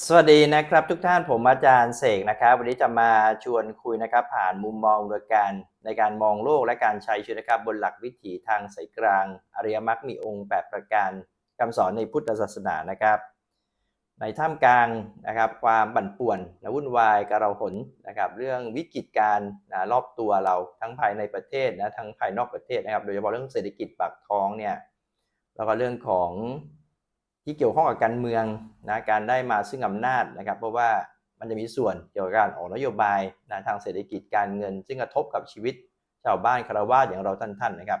สวัสดีนะครับทุกท่านผมอาจารย์เสกนะครับ วันนี้จะมาชวนคุยนะครับ ผ่านมุมมองโดยการในการมองโลกและการใช้ชีวิตนะครับ บนหลักวิถีทางสายกลาง อริยมรรคมีองค์แปดประการคำสอนในพุทธศาสนานะครับ ในท่ามกลางนะครับ ความบั่นป่วนและวุ่นวายกระเราหนนะครับ เรื่องวิกฤตการนะรอบตัวเราทั้งภายในประเทศนะทั้งภายนอกประเทศนะครับ โดยเฉพาะเรื่องเศรษฐกิจปากท้องเนี่ยแล้วก็เรื่องของ ที่เกี่ยวข้องกับการเมืองนะการได้มาซึ่งอำนาจนะครับ เพราะว่ามันจะมีส่วนเกี่ยวกับการออกนโยบายนะทางเศรษฐกิจการเงิน ซึ่งกระทบกับชีวิตชาวบ้านคารวาอย่างเราท่านๆนะครับ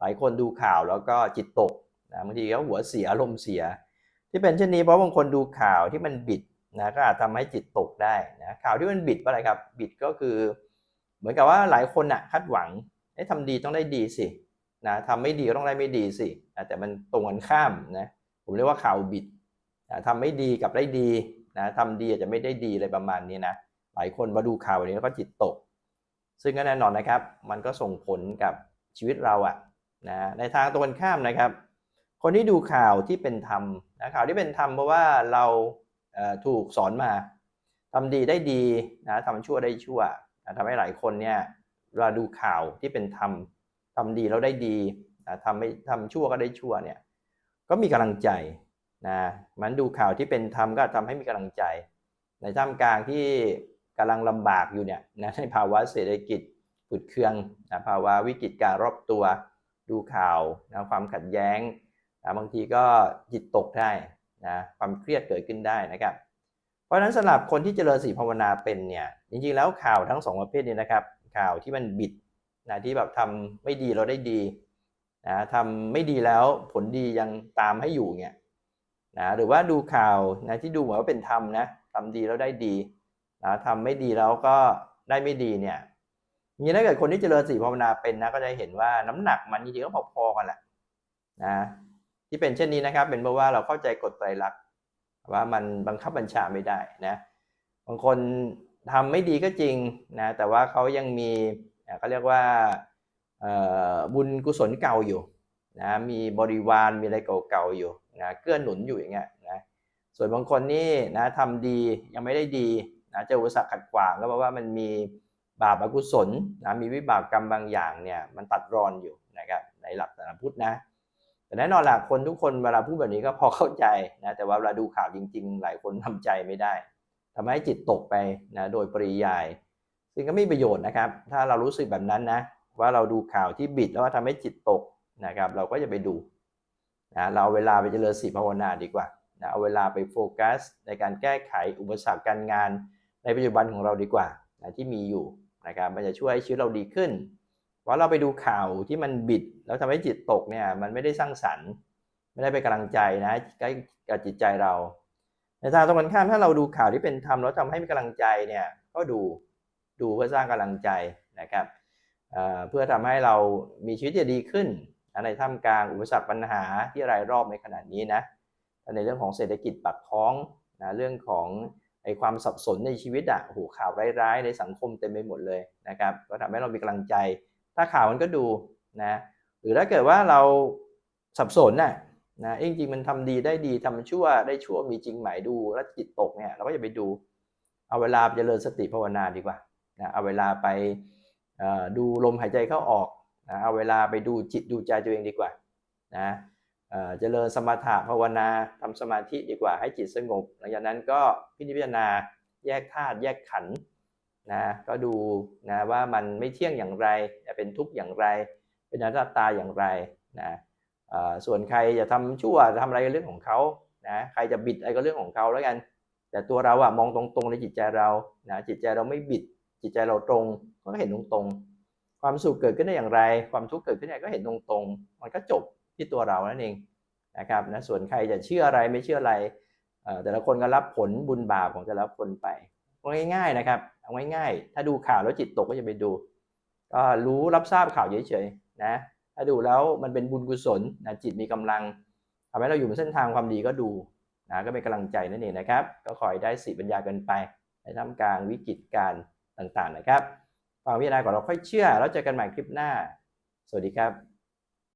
หลายคนดูข่าวแล้วก็จิตตกนะบางทีก็หัวเสียอารมณ์เสีย ที่เป็นเช่นนี้เพราะบางคนดูข่าวที่มันบิดนะก็อาจทำให้จิตตกได้นะข่าวที่มันบิดอะไรครับบิดก็คือ เหมือนกับว่าหลายคนน่ะคาดหวังให้ทำดีต้องได้ดีสินะทำไม่ดีก็ต้องได้ไม่ดีสินะแต่มันตรงกันข้ามนะ ผมเรียกว่าข่าวบิดนะทำไม่ดีกับได้ดีนะทำดีอาจจะไม่ได้ดีอะไรประมาณนี้นะหลายคนมาดูข่าวนี้แล้วก็จิตตก ซึ่งก็แน่นอนนะครับ มันก็ส่งผลกับชีวิตเราอะนะในทางตรงกันข้ามนะครับ คนที่ดูข่าวที่เป็นธรรมนะข่าวที่เป็นธรรมเพราะว่าเราถูกสอนมาทำดีได้ดีนะทำชั่วได้ชั่วนะทำให้หลายคนเนี่ยเวลาดูข่าวที่เป็นธรรมทำดีแล้วได้ดีนะทำไม่ทำชั่วก็ได้ชั่วเนี่ย ก็มีกำลังใจนะมันดูข่าวที่เป็นธรรมก็ทำให้มีกำลังใจ ในท่ามกลางที่กำลังลำบากอยู่เนี่ยนะในภาวะเศรษฐกิจฝืดเคืองนะภาวะวิกฤตการรอบตัวดูข่าวนะความขัดแย้งนะบางทีก็จิตตกได้นะความเครียดเกิดขึ้นได้นะครับเพราะฉะนั้นสำหรับคนที่เจริญสีภาวนาเป็นเนี่ยจริงๆแล้วข่าวทั้งสองประเภทนี้นะครับ ข่าวที่มันบิดนะที่แบบทำไม่ดีเราได้ดี นะทำไม่ดีแล้วผลดียังตามให้อยู่เนี่ยนะหรือว่าดูข่าวนะที่ดูเหมือนว่าเป็นธรรมนะทำดีแล้วได้ดีนะทำไม่ดีแล้วก็ได้ไม่ดีเนี่ยนี่ถ้าเกิดคนที่เจริญสีภาวนาเป็นนะก็จะเห็นว่าน้ำหนักมันจริงๆก็พอๆกันแหละนะที่เป็นเช่นนี้นะครับ เป็นเพราะว่าเราเข้าใจกฎไตรลักษณ์ว่ามันบังคับบัญชาไม่ได้นะบางคนทำไม่ดีก็จริงนะแต่ว่าเขายังมีเขาเรียกว่า บุญกุศลเก่าอยู่นะมีบริวารมีอะไรเก่าๆอยู่นะเกื้อหนุนอยู่อย่างเงี้ยนะส่วนบางคนนี่นะทำดียังไม่ได้ดีนะเจออุปสรรคขัดขวางก็เพราะว่ามันมีบาปอกุศลนะมีวิบากกรรมบางอย่างเนี่ยมันตัดรอนอยู่นะครับในหลักศาสนาพุทธนะแต่แน่นอนแหละคนทุกคนเวลาพูดแบบนี้ก็พอเข้าใจนะแต่ว่าเวลาดูข่าวจริง ๆ หลายคนทำใจไม่ได้ทำให้จิตตกไปนะโดยปริยาย ซึ่งก็ไม่ประโยชน์นะครับ ถ้าเรารู้สึกแบบนั้นนะ ว่าเราดูข่าวที่บิดแล้วว่าทำให้จิตตกนะครับ เราก็จะไปดูนะเราเอาเวลาไปเจริญสีภาวนาดีกว่านะเอาเวลาไปโฟกัส ในการแก้ไขอุปสรรคการงาน ในปัจจุบันของเราดีกว่านะที่มีอยู่นะครับมันจะช่วยให้ชีวิตเราดีขึ้นเพราเราไปดูข่าวที่มันบิด แล้วทำให้จิตตกเนี่ยมันไม่ได้สร้างสรรค์ ไม่ได้เป็นกำลังใจนะใกล้กับจิตใจเราในทางตรงกันข้ามถ้าเราดูข่าวที่เป็นธรรมแล้วทำให้มีกำลังใจเนี่ยก็ดูดูเพื่อสร้างกำลังใจนะครับ เพื่อทำให้เรามีชีวิตที่ดีขึ้นในท่ามกลางอุปสรรคปัญหาที่รายรอบในขณะนี้นะในเรื่องของเศรษฐกิจปากท้องนะเรื่องของไอ้ความสับสนในชีวิตอะโอ้โหข่าวร้ายๆ ในสังคมเต็มไปหมดเลยนะครับก็ทำให้เรามีกำลังใจ ถ้าข่าวมันก็ดูนะหรือถ้าเกิดว่าเราสับสนน่ะนะจริงๆมันทำดีได้ดีทำชั่วได้ชั่วมีจริงไหมดูแล้วจิตตกเนี่ยเราก็อย่าไปดูเอาเวลาไปเจริญสติภาวนาดีกว่านะเอาเวลาไป ดูลมหายใจเข้าออกนะเอาเวลาไปดูจิตดูใจตัวเองดีกว่านะเจริญสมถะภาวนาทำสมาธิดีกว่าให้จิตสงบ หลังจากนั้นก็พิจารณาแยกธาตุแยกขันธ์นะก็ดูนะว่ามันไม่เที่ยงอย่างไรเป็นทุกข์อย่างไร เป็นอนัตตาอย่างไรนะส่วนใครจะทำชั่วจะทำอะไรก็เรื่องของเขานะใครจะบิดอะไรก็เรื่องของเขาแล้วกัน แต่ตัวเราอะมองตรงๆในจิตใจเรานะจิตใจเราไม่บิด จิตใจเราตรงก็เห็นตรงๆ ความสุขเกิดขึ้นได้อย่างไร ความทุกข์เกิดขึ้นได้ก็เห็นตรงๆ มันก็จบที่ตัวเรานั่นเองนะครับนะส่วนใครจะเชื่ออะไรไม่เชื่ออะไรแต่ละคนก็รับผลบุญบาปของแต่ละคนไปง่ายๆนะครับเอาง่ายๆถ้าดูข่าวแล้วจิตตกก็จะไปดู ก็รู้รับทราบข่าวเฉยๆนะถ้าดูแล้วมันเป็นบุญกุศลนะจิตมีกำลังทำให้เราอยู่บนเส้นทางความดีก็ดูนะก็เป็นกำลังใจนั่นเองนะครับ ก็ขอให้ได้สีปัญญากันไปในท่ามกลางวิกฤตการ ต่างๆนะครับฟังพิจารณาก่อนเราค่อยเชื่อ แล้วเจอกันใหม่คลิปหน้า สวัสดีครับ